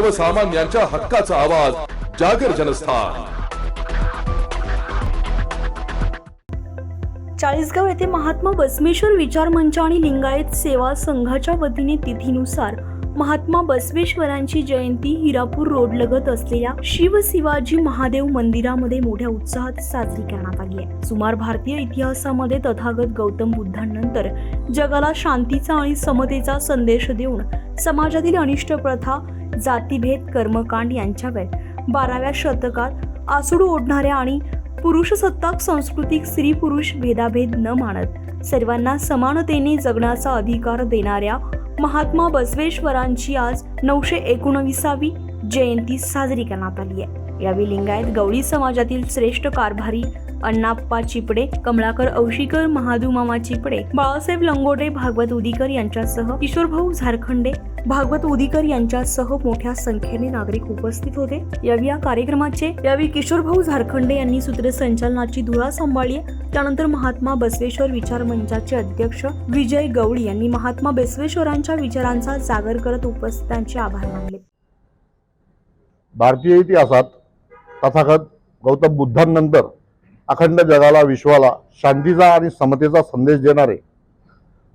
सर्वसामान्यांच्या हक्काचा आवाज जागर जनस्थान. चाळीसगाव येथे महात्मा बसवेश्वर विचार मंच आणि लिंगायत सेवा संघाच्या वतीने तिथीनुसार महात्मा बसवेश्वरांची जयंती हिरापूर रोड लगत असलेल्या शिव शिवाजी महादेव मंदिरामध्ये मोठ्या उत्साहात साजरी करण्यात आली आहे. सुमार भारतीय इतिहासामध्ये तथागत गौतम बुद्धांनंतर जगाला शांतीचा आणि समतेचा संदेश देऊन समाजातील अनिष्ट प्रथा जातीभेद कर्मकांड यांच्यावर. बाराव्या शतकात आसुडू ओढणाऱ्या आणि पुरुषसत्ताक सांस्कृतिक स्त्री पुरुष भेदाभेद न मानत सर्वांना समानतेने जगण्याचा अधिकार देणाऱ्या महात्मा बसवेश्वरांची आज नऊशे एकोणविसावी जयंती साजरी करण्यात आली आहे. यावेळी लिंगायत गवळी समाजातील श्रेष्ठ कारभारी अण्णाप्पा चिपडे कमलाकर औशीकर महादू मामा चिपडे बाळासाहेब लंगोटे भागवत उदीकर यांच्यासह किशोरभाऊ झारखंडे भागवत उदीकर यांच्यासह मोठ्या संख्येने नागरिक उपस्थित होते. यावेळी या कार्यक्रमाचे यावेळी किशोरभाऊ झारखंडे यांनी सूत्रसंचालनाची धुरा सांभाळली. त्यानंतर महात्मा बसवेश्वर विचार मंचाचे अध्यक्ष विजय गवळी यांनी महात्मा बसवेश्वरांच्या विचारांचा जागर करत उपस्थितांचे आभार मानले. भारतीय इतिहासात तथागत गौतम बुद्धांनंतर अखंड जगाला विश्वाला शांतीचा आणि समतेचा संदेश देणारे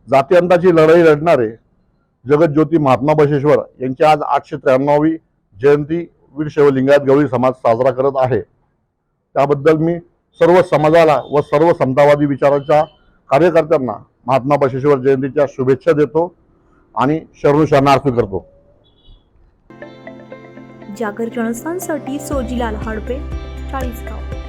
जातीअंताची लढाई लढणारे जगज्योती महात्मा बशेश्वर यांची आज आठशे त्र्याण्णवी जयंती वीरशैव लिंगायत गवळी समाज साजरा करत आहे. त्याबद्दल मी सर्व समाजाला व सर्व समतावादी विचाराच्या कार्यकर्त्यांना महात्मा बशेश्वर जयंतीच्या शुभेच्छा देतो आणि शरणुशरणार्थ करतो. जागर जनस्थानसाठी सोजीलाल हडपे चाळीसगाव.